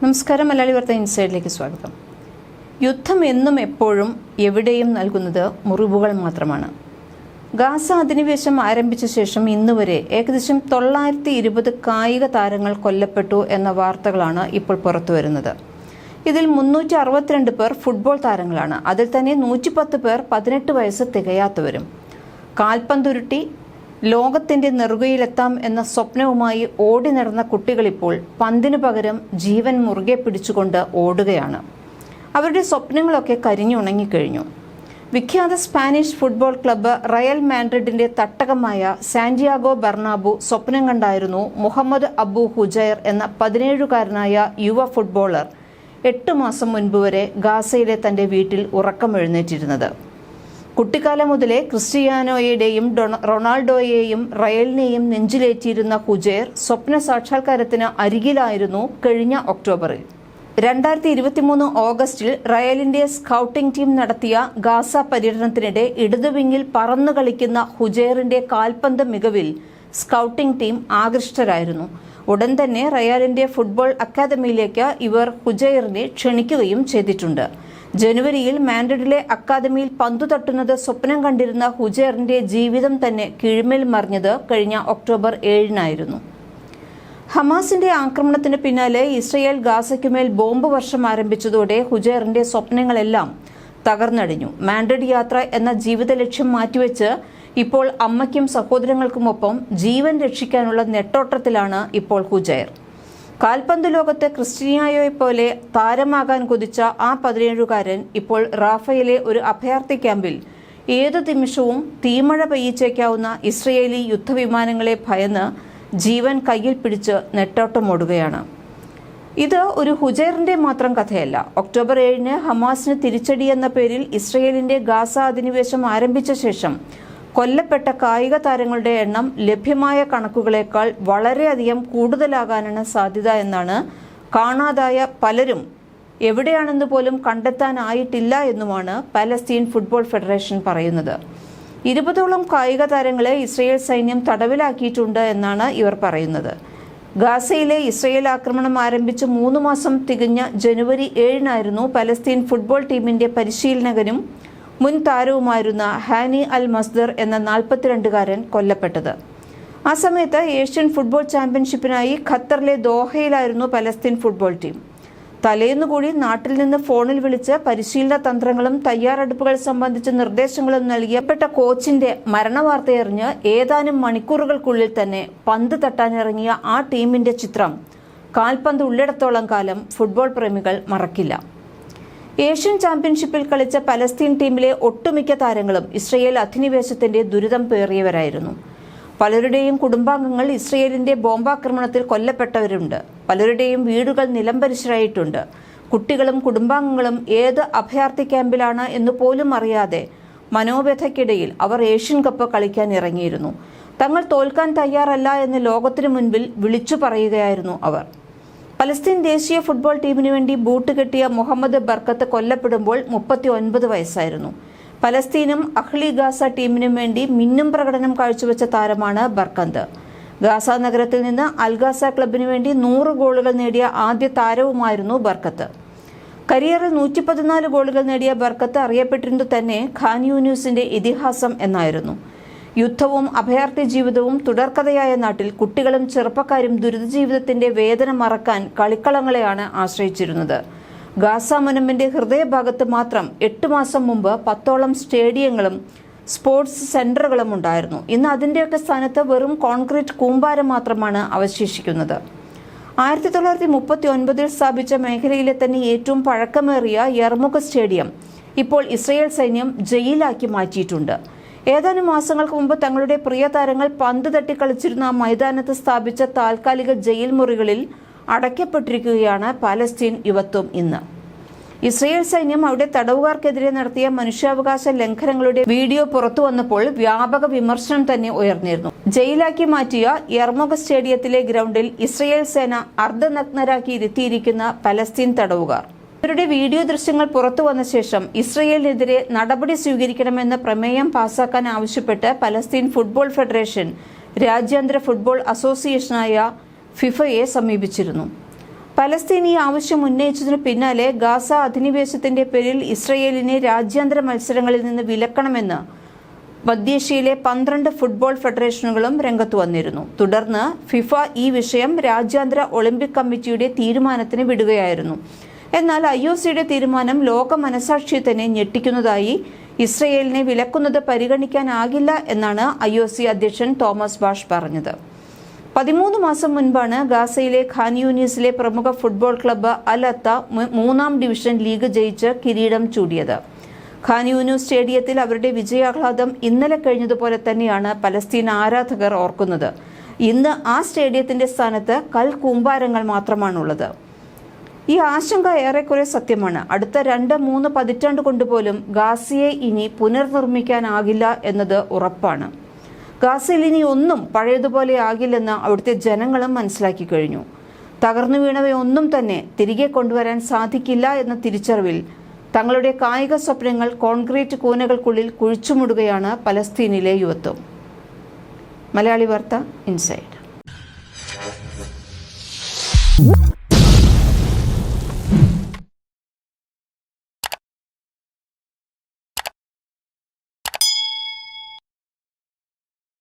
നമസ്കാരം മലയാളി വാർത്ത ഇൻസൈഡിലേക്ക് സ്വാഗതം. യുദ്ധം എന്നും എപ്പോഴും എവിടെയും നൽകുന്നത് മുറിവുകൾ മാത്രമാണ്. ഗാസ അധിനിവേശം ആരംഭിച്ച ശേഷം ഇന്നുവരെ ഏകദേശം തൊള്ളായിരത്തി ഇരുപത് കായിക താരങ്ങൾ കൊല്ലപ്പെട്ടു എന്ന വാർത്തകളാണ് ഇപ്പോൾ പുറത്തുവരുന്നത് ഇതിൽ മുന്നൂറ്റി അറുപത്തിരണ്ട് പേർ ഫുട്ബോൾ താരങ്ങളാണ്. അതിൽ തന്നെ നൂറ്റിപ്പത്ത് പേർ പതിനെട്ട് വയസ്സ് തികയാത്തവരും. കാൽപന്തുരുട്ടി ലോകത്തിന്റെ നെറുകയിലെത്താം എന്ന സ്വപ്നവുമായി ഓടി നടന്ന കുട്ടികളിപ്പോൾ പന്തിനു പകരം ജീവൻ മുറുകെ പിടിച്ചുകൊണ്ട് ഓടുകയാണ്. അവരുടെ സ്വപ്നങ്ങളൊക്കെ കരിഞ്ഞുണങ്ങിക്കഴിഞ്ഞു. വിഖ്യാത സ്പാനിഷ് ഫുട്ബോൾ ക്ലബ്ബ് റയൽ മാൻഡ്രിഡിന്റെ തട്ടകമായ സാന്റിയാഗോ ബെർണാബു സ്വപ്നം കണ്ടായിരുന്നു മുഹമ്മദ് അബു ഹുജൈർ എന്ന പതിനേഴുകാരനായ യുവ ഫുട്ബോളർ എട്ട് മാസം മുൻപ് വരെ ഗാസയിലെ തന്റെ വീട്ടിൽ ഉറക്കമെഴുന്നേറ്റിരുന്നത്. കുട്ടിക്കാലം മുതലേ ക്രിസ്റ്റിയാനോയുടെയും റൊണാൾഡോയെയും റയലിനെയും നെഞ്ചിലേറ്റിയിരുന്ന കുജേർ സ്വപ്ന സാക്ഷാത്കാരത്തിന് അരികിലായിരുന്നു കഴിഞ്ഞ ഒക്ടോബറിൽ. രണ്ടായിരത്തി ഇരുപത്തിമൂന്ന് ഓഗസ്റ്റിൽ റയലിന്റെ സ്കൗട്ടിംഗ് ടീം നടത്തിയ ഗാസ പര്യടനത്തിനിടെ ഇടതുവിങ്ങിൽ പറന്നു കളിക്കുന്ന ഹുജേറിന്റെ കാൽപന്ത് മികവിൽ സ്കൗട്ടിംഗ് ടീം ആകൃഷ്ടരായിരുന്നു. ഉടൻ തന്നെ റയാലിന്റെ ഫുട്ബോൾ അക്കാദമിയിലേക്ക് ഇവർ ഹുജേറിനെ ക്ഷണിക്കുകയും ചെയ്തിട്ടുണ്ട്. ജനുവരിയിൽ മാൻഡ്രിഡിലെ അക്കാദമിയിൽ പന്തു തട്ടുന്നത് സ്വപ്നം കണ്ടിരുന്ന ഹുജേറിന്റെ ജീവിതം തന്നെ കീഴ്മേൽ മറിഞ്ഞത് കഴിഞ്ഞ ഒക്ടോബർ ഏഴിനായിരുന്നു. ഹമാസിന്റെ ആക്രമണത്തിന് പിന്നാലെ ഇസ്രയേൽ ഗാസയ്ക്കുമേൽ ബോംബ് വർഷം ആരംഭിച്ചതോടെ ഹുജേറിന്റെ സ്വപ്നങ്ങളെല്ലാം തകർന്നടിഞ്ഞു. മാൻഡ്രിഡ് യാത്ര എന്ന ജീവിത ലക്ഷ്യം മാറ്റിവെച്ച് ഇപ്പോൾ അമ്മയ്ക്കും സഹോദരങ്ങൾക്കുമൊപ്പം ജീവൻ രക്ഷിക്കാനുള്ള നെട്ടോട്ടത്തിലാണ് ഇപ്പോൾ ഹുജൈർ കാൽപന്ത് ലോകത്ത് ക്രിസ്റ്റിയായോയെ പോലെ താരമാകാൻ കൊതിച്ച ആ പതിനേഴുകാരൻ ഇപ്പോൾ റാഫയിലെ ഒരു അഭയാർത്ഥി ക്യാമ്പിൽ. ഏതു നിമിഷവും തീമഴ പെയ്യിച്ചേക്കാവുന്ന ഇസ്രയേലി യുദ്ധവിമാനങ്ങളെ ഭയന്ന് ജീവൻ കയ്യിൽ പിടിച്ച് നെട്ടോട്ടമോടുകയാണ്. ഇത് ഒരു ഹുജൈറിന്റെ മാത്രം കഥയല്ല. ഒക്ടോബർ ഏഴിന് ഹമാസിന് തിരിച്ചടി എന്ന പേരിൽ ഇസ്രയേലിന്റെ ഗാസ അധിനിവേശം ആരംഭിച്ച ശേഷം കൊല്ലപ്പെട്ട കായിക താരങ്ങളുടെ എണ്ണം ലഭ്യമായ കണക്കുകളേക്കാൾ വളരെയധികം കൂടുതലാകാനാണ് സാധ്യത എന്നാണ് കാണാതായ പലരും എവിടെയാണെന്ന് പോലും കണ്ടെത്താനായിട്ടില്ല എന്നുമാണ് പലസ്തീൻ ഫുട്ബോൾ ഫെഡറേഷൻ പറയുന്നത്. ഇരുപതോളം കായിക താരങ്ങളെ ഇസ്രയേൽ സൈന്യം തടവിലാക്കിയിട്ടുണ്ട് എന്നാണ് ഇവർ പറയുന്നത്. ഗാസയിലെ ഇസ്രയേൽ ആക്രമണം ആരംഭിച്ച് മൂന്ന് മാസം തികഞ്ഞ ജനുവരി ഏഴിനായിരുന്നു പലസ്തീൻ ഫുട്ബോൾ ടീമിന്റെ പരിശീലകനും മുൻ താരവുമായിരുന്ന ഹാനി അൽ മസ്ദർ എന്ന നാൽപ്പത്തിരണ്ടുകാരൻ കൊല്ലപ്പെട്ടത്. ആ സമയത്ത് ഏഷ്യൻ ഫുട്ബോൾ ചാമ്പ്യൻഷിപ്പിനായി ഖത്തറിലെ ദോഹയിലായിരുന്നു പലസ്തീൻ ഫുട്ബോൾ ടീം. തലേന്നുകൂടി നാട്ടിൽ നിന്ന് ഫോണിൽ വിളിച്ച് പരിശീലന തന്ത്രങ്ങളും തയ്യാറെടുപ്പുകൾ സംബന്ധിച്ച നിർദ്ദേശങ്ങളും നൽകിയപ്പെട്ട കോച്ചിന്റെ മരണവാർത്തയറിഞ്ഞ് ഏതാനും മണിക്കൂറുകൾക്കുള്ളിൽ തന്നെ പന്ത് തട്ടാനിറങ്ങിയ ആ ടീമിന്റെ ചിത്രം കാൽപന്ത് ഉള്ളിടത്തോളം കാലം ഫുട്ബോൾ പ്രേമികൾ മറക്കില്ല. ഏഷ്യൻ ചാമ്പ്യൻഷിപ്പിൽ കളിച്ച പലസ്തീൻ ടീമിലെ ഒട്ടുമിക്ക താരങ്ങളും ഇസ്രയേൽ അധിനിവേശത്തിന്റെ ദുരിതം പേറിയവരായിരുന്നു. പലരുടെയും കുടുംബാംഗങ്ങൾ ഇസ്രയേലിന്റെ ബോംബാക്രമണത്തിൽ കൊല്ലപ്പെട്ടവരുണ്ട്. പലരുടെയും വീടുകൾ നിലംപരിശരായിട്ടുണ്ട് കുട്ടികളും കുടുംബാംഗങ്ങളും ഏത് അഭയാർത്ഥി ക്യാമ്പിലാണ് എന്ന് പോലും അറിയാതെ മനോവ്യഥയ്ക്കിടയിൽ അവർ ഏഷ്യൻ കപ്പ് കളിക്കാൻ ഇറങ്ങിയിരുന്നു. തങ്ങൾ തോൽക്കാൻ തയ്യാറല്ല എന്ന് ലോകത്തിനു മുൻപിൽ വിളിച്ചു പറയുകയായിരുന്നു അവർ. പലസ്തീൻ ദേശീയ ഫുട്ബോൾ ടീമിനു വേണ്ടി ബൂട്ട് കെട്ടിയ മുഹമ്മദ് ബർക്കത്ത് കൊല്ലപ്പെടുമ്പോൾ മുപ്പത്തി ഒൻപത് വയസ്സായിരുന്നു. പലസ്തീനും അഹ്ലി ഗാസ ടീമിനും വേണ്ടി മിന്നും പ്രകടനം കാഴ്ചവെച്ച താരമാണ് ബർക്കന്ത്. ഗാസ നഗരത്തിൽ നിന്ന് അൽഗാസ ക്ലബിനു വേണ്ടി നൂറ് ഗോളുകൾ നേടിയ ആദ്യ താരവുമായിരുന്നു ബർക്കത്ത്. കരിയറിൽ നൂറ്റി പതിനാല് ഗോളുകൾ നേടിയ ബർക്കത്ത് അറിയപ്പെട്ടിരുന്നു തന്നെ ഖാൻ യൂനിയൂസിന്റെ ഇതിഹാസം എന്നായിരുന്നു. യുദ്ധവും അഭയാർത്ഥി ജീവിതവും തുടർക്കഥയായ നാട്ടിൽ കുട്ടികളും ചെറുപ്പക്കാരും ദുരിതജീവിതത്തിന്റെ വേദന മറക്കാൻ കളിക്കളങ്ങളെയാണ് ആശ്രയിച്ചിരുന്നത്. ഗാസ മുനമ്പിന്റെ ഹൃദയഭാഗത്ത് മാത്രം എട്ട് മാസം മുമ്പ് പത്തോളം സ്റ്റേഡിയങ്ങളും സ്പോർട്സ് സെന്ററുകളും ഉണ്ടായിരുന്നു. ഇന്ന് അതിന്റെയൊക്കെ സ്ഥാനത്ത് വെറും കോൺക്രീറ്റ് കൂമ്പാരം മാത്രമാണ് അവശേഷിക്കുന്നത്. ആയിരത്തി തൊള്ളായിരത്തി മുപ്പത്തി ഒൻപതിൽ സ്ഥാപിച്ച മേഖലയിലെ തന്നെ ഏറ്റവും പഴക്കമേറിയ യർമുഖ സ്റ്റേഡിയം ഇപ്പോൾ ഇസ്രയേൽ സൈന്യം ജയിലാക്കി മാറ്റിയിട്ടുണ്ട്. ഏതാനും മാസങ്ങൾക്ക് മുമ്പ് തങ്ങളുടെ പ്രിയ താരങ്ങൾ പന്ത് തട്ടി കളിച്ചിരുന്ന മൈതാനത്ത് സ്ഥാപിച്ച താൽക്കാലിക ജയിൽ മുറികളിൽ അടയ്ക്കപ്പെട്ടിരിക്കുകയാണ് പാലസ്തീൻ യുവത്വം ഇന്ന്. ഇസ്രയേൽ സൈന്യം അവിടെ തടവുകാർക്കെതിരെ നടത്തിയ മനുഷ്യാവകാശ ലംഘനങ്ങളുടെ വീഡിയോ പുറത്തു വന്നപ്പോൾ വ്യാപക വിമർശനം തന്നെ ഉയർന്നിരുന്നു. ജയിലാക്കി മാറ്റിയ യർമുഖ സ്റ്റേഡിയത്തിലെ ഗ്രൗണ്ടിൽ ഇസ്രയേൽ സേന അർദ്ധനഗ്നരാക്കി ഇരുത്തിയിരിക്കുന്ന പലസ്തീൻ തടവുകാർ. ഇവരുടെ വീഡിയോ ദൃശ്യങ്ങൾ പുറത്തു വന്ന ശേഷം ഇസ്രയേലിനെതിരെ നടപടി സ്വീകരിക്കണമെന്ന പ്രമേയം പാസാക്കാൻ ആവശ്യപ്പെട്ട് പലസ്തീൻ ഫുട്ബോൾ ഫെഡറേഷൻ രാജ്യാന്തര ഫുട്ബോൾ അസോസിയേഷനായ ഫിഫയെ സമീപിച്ചിരുന്നു. പലസ്തീൻ ഈ ആവശ്യം ഉന്നയിച്ചതിനു പിന്നാലെ ഗാസ അധിനിവേശത്തിന്റെ പേരിൽ ഇസ്രയേലിനെ രാജ്യാന്തര മത്സരങ്ങളിൽ നിന്ന് വിലക്കണമെന്ന് മധ്യേഷ്യയിലെ പന്ത്രണ്ട് ഫുട്ബോൾ ഫെഡറേഷനുകളും രംഗത്ത് വന്നിരുന്നു. തുടർന്ന് ഫിഫ ഈ വിഷയം രാജ്യാന്തര ഒളിമ്പിക് കമ്മിറ്റിയുടെ തീരുമാനത്തിന് വിടുകയായിരുന്നു. എന്നാൽ ഐ ഒ സിയുടെ തീരുമാനം ലോക മനസാക്ഷിയെ തന്നെ ഞെട്ടിക്കുന്നതായി ഇസ്രയേലിനെ വിലക്കുന്നത് പരിഗണിക്കാനാകില്ല എന്നാണ് ഐ ഒ സി അധ്യക്ഷൻ തോമസ് ബാഷ് പറഞ്ഞത്. പതിമൂന്ന് മാസം മുൻപാണ് ഗാസയിലെ ഖാൻ യൂനിസിലെ പ്രമുഖ ഫുട്ബോൾ ക്ലബ്ബ് അലത്ത മൂന്നാം ഡിവിഷൻ ലീഗ് ജയിച്ച് കിരീടം ചൂടിയത്. ഖാൻ യൂനിസ് സ്റ്റേഡിയത്തിൽ അവരുടെ വിജയാഹ്ലാദം ഇന്നലെ കഴിഞ്ഞതുപോലെ തന്നെയാണ് പലസ്തീൻ ആരാധകർ ഓർക്കുന്നത്. ഇന്ന് ആ സ്റ്റേഡിയത്തിന്റെ സ്ഥാനത്ത് കൽ കൂമ്പാരങ്ങൾ മാത്രമാണുള്ളത്. ഈ ആശങ്ക ഏറെക്കുറെ സത്യമാണ്. അടുത്ത രണ്ട് മൂന്ന് പതിറ്റാണ്ട് കൊണ്ടുപോലും ഗാസയെ ഇനി പുനർനിർമ്മിക്കാനാകില്ല എന്നത് ഉറപ്പാണ്. ഗാസയിൽ ഇനി ഒന്നും പഴയതുപോലെ ആകില്ലെന്ന് അവിടുത്തെ ജനങ്ങളും മനസ്സിലാക്കി കഴിഞ്ഞു. തകർന്നു വീണവയൊന്നും തന്നെ തിരികെ കൊണ്ടുവരാൻ സാധിക്കില്ല എന്ന തിരിച്ചറിവിൽ തങ്ങളുടെ കായിക സ്വപ്നങ്ങൾ കോൺക്രീറ്റ് കൂനകൾക്കുള്ളിൽ കുഴിച്ചുമുടുകയാണ് പലസ്തീനിലെ യുവത്വം. മലയാളി വാർത്ത ഇൻസൈഡ്.